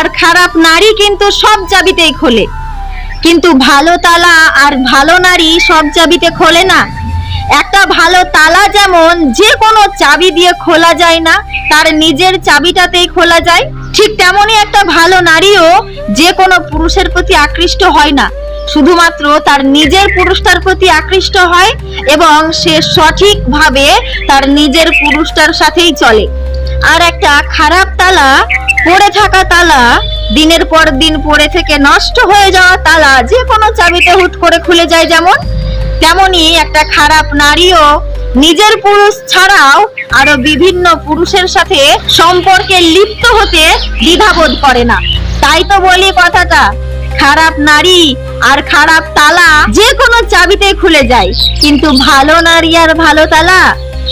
আর খারাপ নারী কিন্তু সব চাবিতেই খোলে। কিন্তু ভালো তালা আর ভালো নারী সব চাবিতে খোলে না। একটা ভালো তালা যেমন যে কোনো চাবি দিয়ে খোলা যায় না, তার নিজের চাবিটাতেই খোলা যায়। ঠিক তেমনই একটা ভালো নারীও যে কোনো পুরুষের প্রতি আকৃষ্ট হয় না। শুধুমাত্র তার নিজের পুরুষটার প্রতি আকৃষ্ট হয় এবং সে সঠিকভাবে তার নিজের পুরুষটার সাথেই চলে। আর একটা খারাপ তালা পড়ে থাকা তালা, দিনের পর দিন পড়ে থেকে নষ্ট হয়ে যাওয়া তালা যে কোনো চাবিতে হুট করে খুলে যায় যেমন, তেমনি একটা খারাপ নারীও নিজের পুরুষ ছাড়াও আরও বিভিন্ন পুরুষের সাথে সম্পর্কে লিপ্ত হতে দ্বিধাবোধ করে না। তাই তো বলি কথাটা, খারাপ নারী আর খারাপ তালা যে কোনো চাবিতে খুলে যায়। কিন্তু ভালো নারী আর ভালো তালা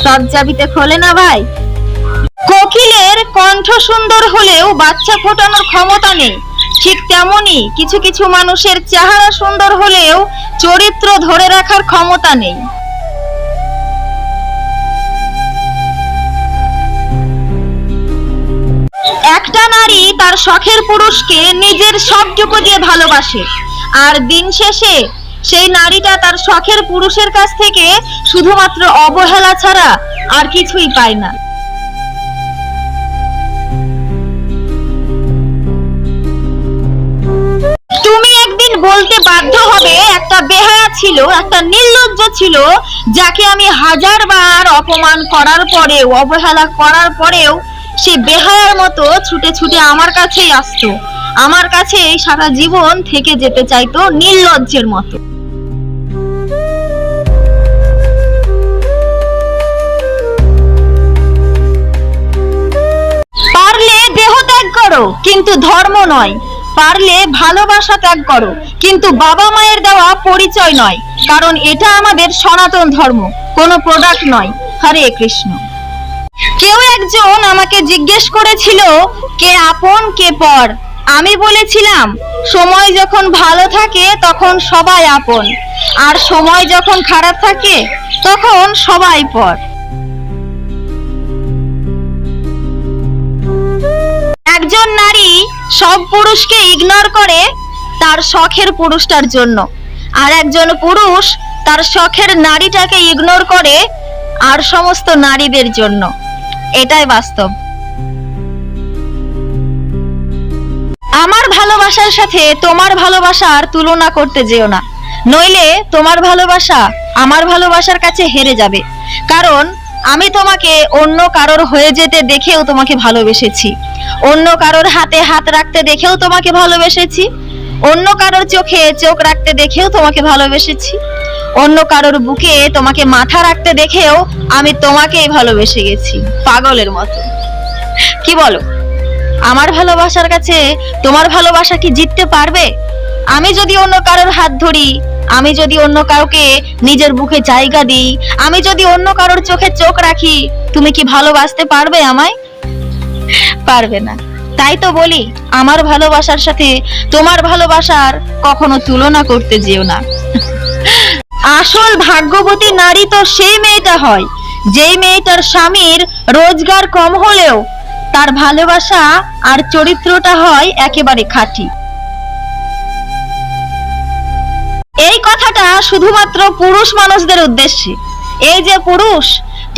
সব চাবিতে খোলে না ভাই। কোকিলের কণ্ঠ সুন্দর হলেও বাচ্চা ফোটানোর ক্ষমতা নেই। ঠিক তেমনি কিছু কিছু মানুষের চেহারা সুন্দর হলেও চরিত্র ধরে রাখার ক্ষমতা নেই। একটা নারী তার শখের পুরুষকে নিজের সবটুকু দিয়ে ভালোবাসে, আর দিন শেষে সেই নারীটা তার শখের পুরুষের কাছ থেকে শুধুমাত্র অবহেলা ছাড়া আর কিছুই পায় না। বলতে বাধ্য হবে, একটা বেহায়া ছিল, একটা নির্লজ্জ ছিল, যাকে আমি হাজার বার অপমান করার পরেও, অবহেলা করার পরেও সে বেহায়ার মতো ছুটে ছুটে আমার কাছেই আসতো। আমার কাছে সারা জীবন থেকে যেতে চাইতো নির্লজ্জের মতো। পারলে দেহ ত্যাগ করো, কিন্তু ধর্ম নয়। পারলে ভালোবাসা ত্যাগ করো। কিন্তু বাবা মায়ের দেওয়া পরিচয় নয়, কারণ এটা আমাদের সনাতন ধর্ম, কোনো প্রোডাক্ট নয়। হরে কৃষ্ণ। কেউ একজন আমাকে জিজ্ঞেস করেছিল, কে আপন, কে পর? আমি বলেছিলাম, সময় যখন ভালো থাকে, তখন সবাই আপন। আর সময় যখন খারাপ থাকে, তখন সবাই পর। একজন নারী সব পুরুষকে ইগনোর করে তার শখের পুরুষটার জন্য। আর একজন পুরুষ তার শখের নারীটাকে ইগনোর করে আর সমস্ত নারীদের জন্য। এটাই বাস্তব। আমার ভালোবাসার সাথে তোমার ভালোবাসার তুলনা করতে যেও না। নইলে তোমার ভালোবাসা আমার ভালোবাসার কাছে হেরে যাবে। কারণ আমি তোমাকে অন্য কারোর হয়ে যেতে দেখেও তোমাকে ভালোবেসেছি। অন্য কারোর হাতে হাত রাখতে দেখেও তোমাকে ভালোবেসেছি। অন্য কারোর চোখে চোখ রাখতে দেখেও তোমাকে ভালোবেসেছি। অন্য কারোর বুকে তোমাকে মাথা রাখতে দেখেও আমি তোমাকেই ভালোবেসে গেছি, পাগলের মতো। কি বলো? আমার ভালোবাসার কাছে তোমার ভালোবাসা কি জিততে পারবে? আমি যদি অন্য কারোর হাত ধরি, আমি যদি অন্য কাউকে নিজের বুকে জায়গা দিই, আমি যদি অন্য কারোর চোখে চোখ রাখি, তুমি কি ভালোবাসতে পারবে আমায়? পারবে না। তাই তো বলি, আমার ভালোবাসার সাথে তোমার ভালোবাসার কখনো তুলনা করতে যেও না। আসল ভাগ্যবতী নারী তো সেই মেয়েটা হয়, যেই মেয়েটার স্বামীর রোজগার কম হলেও তার ভালোবাসা আর চরিত্রটা হয় একেবারে খাঁটি। এই কথাটা শুধুমাত্র পুরুষ মানুষদের উদ্দেশ্যে। এই যে পুরুষ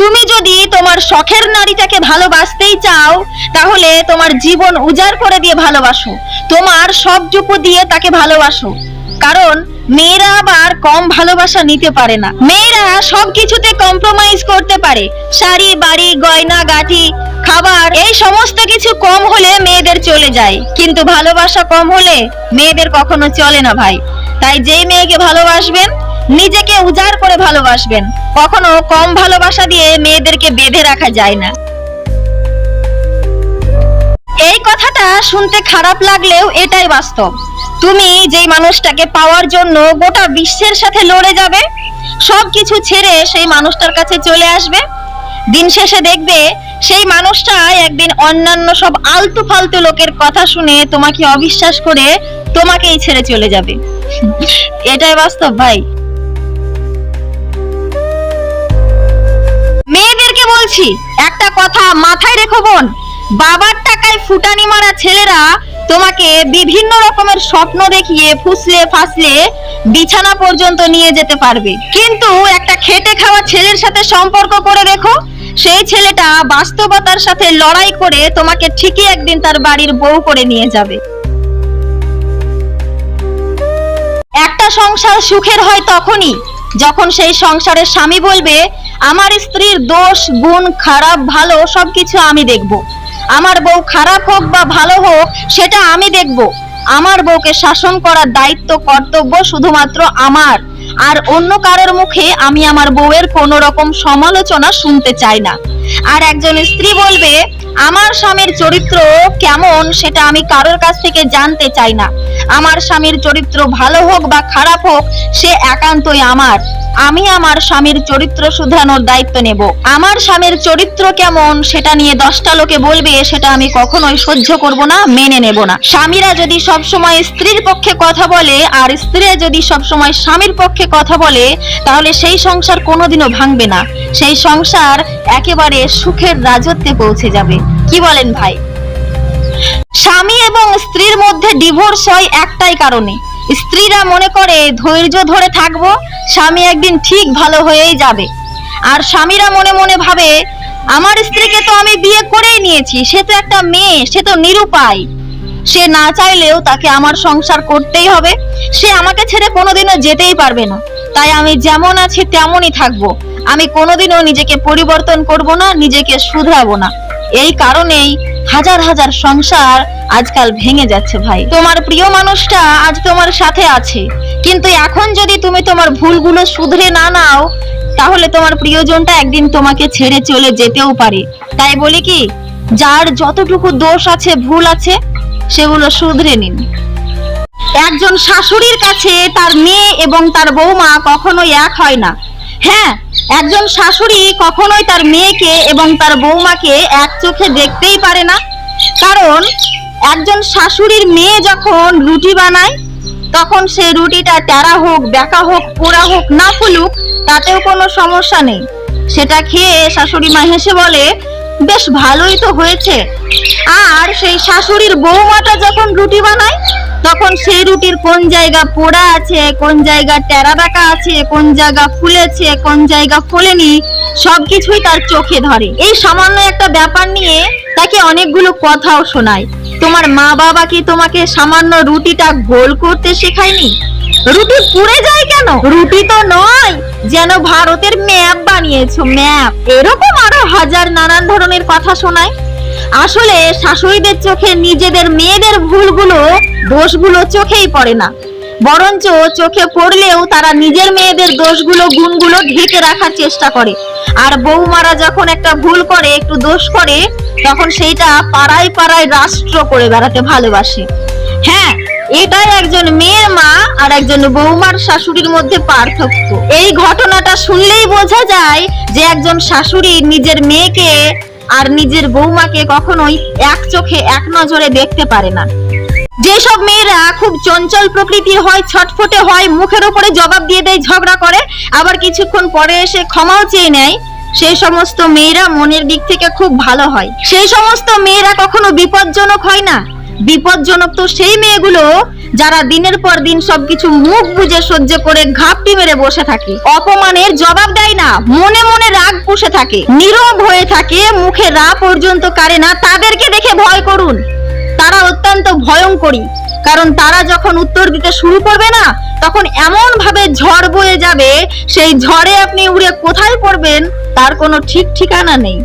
তুমি যদি তোমার শখের নারীটাকে ভালোবাসতেই চাও, তাহলে তোমার জীবন উজাড় করে দিয়ে ভালোবাসো। তোমার সবটুকু দিয়ে তাকে ভালোবাসো। কারণ মেয়েরা আবার কম ভালোবাসা নিতে পারে না। মেয়েরা সবকিছুতে কম্প্রোমাইজ করতে পারে। শাড়ি, বাড়ি, গয়না, গাঠি, খাবার, এই সমস্ত কিছু কম হলে মেয়েদের চলে যায়। কিন্তু ভালোবাসা কম হলে মেয়েদের কখনো চলে না ভাই। তাই যেই মেয়েকে ভালোবাসবেন নিজেকে উজাড় করে ভালোবাসবেন। কখনো কম ভালোবাসা দিয়ে মেয়েদেরকে বেঁধে রাখা যায় না। এই কথাটা শুনতে খারাপ লাগলেও এটাই বাস্তব। তুমি যেই মানুষটাকে পাওয়ার জন্য গোটা বিশ্বের সাথে লড়ে যাবে সব কিছু ছেড়ে সেই মানুষটার কাছে চলে আসবে। দিন শেষে দেখবে সেই মানুষটা একদিন অন্যান্য সব আলতু ফালতু লোকের কথা শুনে তোমাকে অবিশ্বাস করে তোমাকেই ছেড়ে চলে যাবে। এটাই বাস্তব, ভাই। মেয়েদেরকে বলছি, একটা কথা মাথায় রেখো বোন। বাবার টাকায় ফুটানি মারা ছেলেরা তোমাকে বিভিন্ন রকমের স্বপ্ন দেখিয়ে ফুসলে ফাসলে বিছানা পর্যন্ত নিয়ে যেতে পারবে। কিন্তু একটা খেটে খাওয়া ছেলের সাথে সম্পর্ক করে দেখো সেই ছেলেটা বাস্তবতার সাথে লড়াই করে তোমাকে ঠিকই একদিন তার বাড়ির বউ করে নিয়ে যাবে। একটা সংসার সুখের হয় তখনই। যখন সেই সংসারের স্বামী বলবে, আমার স্ত্রীর দোষ, গুণ, খারাপ, ভালো, সবকিছু আমি দেখব। আমার বউ খারাপ হোক বা ভালো হোক, সেটা আমি দেখব। আমার বউকে শাসন করার দায়িত্ব, কর্তব্য শুধুমাত্র আমার। আর অন্য কারোর মুখে আমি আমার বউয়ের কোনো রকম সমালোচনা শুনতে চাই না। আর একজন স্ত্রী বলবে আমার স্বামীর চরিত্র কেমন সেটা আমি কারোর কাছ থেকে জানতে চাই না। আমার স্বামীর চরিত্র ভালো হোক বা খারাপ হোক, সে একান্তই আমার। আমি আমার স্বামীর চরিত্র শুধরানোর দায়িত্ব নেব। আমার স্বামীর চরিত্র কেমন সেটা নিয়ে দশটা লোকে বলবে, সেটা আমি কখনোই সহ্য করব না, মেনে নেব না। স্বামীরা যদি সব সময় স্ত্রীর পক্ষে কথা বলে, আর স্ত্রীরা যদি সব সময় স্বামীর পক্ষে কথা বলে, তাহলে সেই সংসার কোনোদিনও ভাঙবে না। সেই সংসার একেবারে সুখের রাজত্বে পৌঁছে যাবে। কি বলেন ভাই? স্বামী এবং স্ত্রীর মধ্যে ডিভোর্স হয় একটাই কারণে। স্ত্রীরা মনে করে, ধৈর্য ধরে থাকব, স্বামী একদিন ঠিক ভালো হয়েই যাবে। আর স্বামীরা মনে মনে ভাবে, আমার স্ত্রীকে তো আমি বিয়ে করেই নিয়েছি, সে তো একটা মেয়ে, সে তো নিরুপায়। সে না চাইলেও তাকে আমার সংসার করতেই হবে। সে আমাকে ছেড়ে কোনোদিনও যেতেই পারবে না। তাই আমি যেমন আছি তেমনই থাকব। আমি কোনোদিনও নিজেকে পরিবর্তন করব না, নিজেকে শুধরাবো না। এই কারণেই হাজার হাজার সংসার আজকাল ভেঙে যাচ্ছে ভাই। তোমার প্রিয় মানুষটা আজ তোমার সাথে আছে। কিন্তু এখন যদি তুমি তোমার ভুলগুলো শুধরে না নাও, তাহলে তোমার প্রিয়জনটা একদিন তোমাকে ছেড়ে চলে যেতেও পারে। তাই বলি কি, যার যতটুকু দোষ আছে, ভুল আছে, সেগুলো শুধরে নিন। একজন শাশুড়ির কাছে তার মেয়ে এবং তার বৌমা কখনোই এক হয় না। হ্যাঁ একজন শাশুড়ি কখনোই তার মেয়েকে এবং তার বৌমাকে এক চোখে দেখতেই পারে না। কারণ, একজন শাশুড়ির মেয়ে যখন রুটি বানায়, তখন সে রুটিটা ট্যারা হোক, বেঁকা হোক, পোড়া হোক, না ফুলুক, তাতেও কোনো সমস্যা নেই। সেটা খেয়ে শাশুড়ি মা হেসে বলে বেশ ভালোই তো হয়েছে। আর সেই শাশুড়ির বৌমাটা যখন রুটি বানায়, তখন সেই রুটির কোন জায়গা পোড়া আছে, কোন জায়গা টেরা বেঁকা আছে, কোন জায়গা ফুলেছে, কোন জায়গা ফোলেনি, সবকিছুই তার চোখে ধরে। এই সামান্য একটা ব্যাপার নিয়ে তাকে অনেকগুলো কথাও শোনায়। তোমার মা বাবা কি তোমাকে সামান্য রুটিটা গোল করতে শেখায়নি? রুটি পুড়ে যায় কেন? রুটি তো নয়, যেন ভারতের ম্যাপ বানিয়েছো, ম্যাপ। এরকম আরও হাজার নানান ধরনের কথা শোনায়। আসলে শাশুড়িদের চোখে নিজেদের মেয়েদের ভুলগুলো, দোষগুলো চোখেই পড়ে না। বরঞ্চ চোখে পড়লেও তারা নিজের মেয়েদের দোষগুলো, গুণগুলো ঢেকে রাখার চেষ্টা করে। আর বৌমারা যখন একটা ভুল করে, একটু দোষ করে, তখন সেইটা পাড়ায় পাড়ায় রাষ্ট্র করে বেড়াতে ভালোবাসে। হ্যাঁ এটাই একজন মেয়ের মা আর একজন বৌমার শাশুড়ির মধ্যে পার্থক্য। এই ঘটনাটা শুনলেই বোঝা যায় যে একজন শাশুড়ি নিজের মেয়েকে আর নিজের বৌমাকে কখনোই এক চোখে, এক নজরে দেখতে পারে না। যেসব মেয়েরা খুব চঞ্চল প্রকৃতির হয়, ছটফটে হয়, মুখের উপরে জবাব দিয়ে দেয়, ঝগড়া করে, আবার কিছুক্ষণ পরে এসে ক্ষমাও চেয়ে নেয়, সেই সমস্ত মেয়েরা মনের দিক থেকে খুব ভালো হয়। সেই সমস্ত মেয়েরা কখনো বিপজ্জনক হয় না। বিপজ্জনক তো সেই মেয়েগুলো যারা দিনের পর দিন সবকিছু মুখ বুজে সহ্য করে ঘাপটি মেরে বসে থাকে। অপমানের জবাব দেয় না, মনে মনে রাগ পুষে থাকে। নীরব হয়ে থাকে, মুখে রা পর্যন্ত কারে না, তাদেরকে দেখে ভয় করুন। তারা অত্যন্ত ভয়ঙ্করী, কারণ তারা যখন উত্তর দিতে শুরু করবে না, তখন এমন ভাবে ঝড় বয়ে যাবে, সেই ঝড়ে আপনি উড়ে কোথায় পড়বেন, তার কোনো ঠিক ঠিকানা নেই।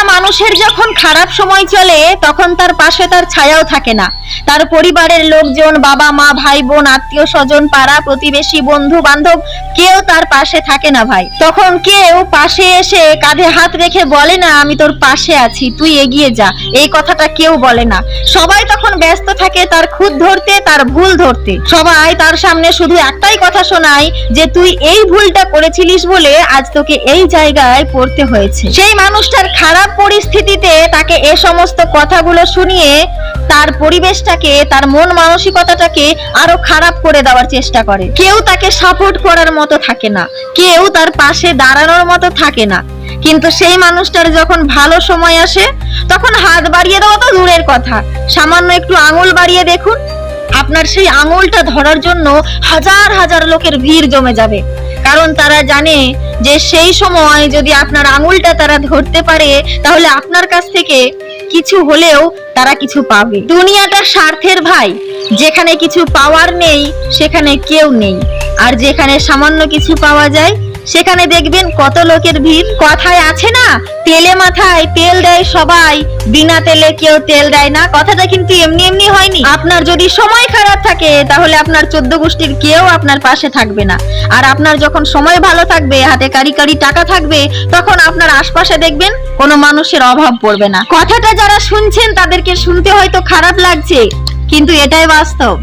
একটা মানুষের যখন খারাপ সময় চলে, তখন তার পাশে তার ছায়াও থাকে না। তার পরিবারের লোকজন, বাবা, মা, ভাই, বোন, আত্মীয় স্বজন, পাড়া, প্রতিবেশী, বন্ধু, বান্ধব, কেউ তার পাশে থাকে না ভাই। তখন কেউ পাশে এসে কাঁধে হাত রেখে বলে না, আমি তোর পাশে আছি, তুই এগিয়ে যা। এই কথাটা কেউ বলে না। সবাই তখন ব্যস্ত থাকে তার খুদ ধরতে, তার ভুল ধরতে। সবাই তার সামনে শুধু একটাই কথা শোনায় যে, তুই এই ভুলটা করেছিলিস বলে আজ তোকে এই জায়গায় পড়তে হয়েছে। সেই মানুষটার খারাপ পরিস্থিতিতে তাকে এ সমস্ত কথাগুলো শুনিয়ে তার পরিবেশটাকে, তার মন মানসিকতাটাকে আরও খারাপ করে দেওয়ার চেষ্টা করে। কেউ তাকে সাপোর্ট করার মতো থাকে না। কেউ তার পাশে দাঁড়ানোর মতো থাকে না। কিন্তু সেই মানুষটার যখন ভালো সময় আসে, তখন হাত বাড়িয়ে দেওয়া তো দূরের কথা। সামান্য একটু আঙুল বাড়িয়ে দেখুন, আপনার সেই আঙুলটা ধরার জন্য হাজার হাজার লোকের ভিড় জমে যাবে। কারণ তারা জানে যে সেই সময় যদি আপনার আঙুলটা তারা ধরতে পারে, তাহলে আপনার কাছ থেকে কিছু হলেও তারা কিছু পাবে। দুনিয়াটা স্বার্থের ভাই, যেখানে কিছু পাওয়ার নেই, সেখানে কেউ নেই। আর যেখানে সামান্য কিছু পাওয়া যায় সেখানে দেখবেন কত লোকের ভিড়। কথায় আছে না, তেলে মাথায় তেল দেয় সবাই। বিনা তেলে কেউ তেল দেয় না। কথাটা কিন্তু এমনি এমনি হয়নি। আপনার যদি সময় খারাপ থাকে, তাহলে আপনার চোদ্দ গোষ্ঠীর কেউ আপনার পাশে থাকবে না। আর আপনার যখন সময় ভালো থাকবে, হাতে কারি কারি টাকা থাকবে, তখন আপনার আশপাশে দেখবেন কোনো মানুষের অভাব পড়বে না। কথাটা যারা শুনছেন, তাদেরকে শুনতে হয়তো খারাপ লাগছে, কিন্তু এটাই বাস্তব।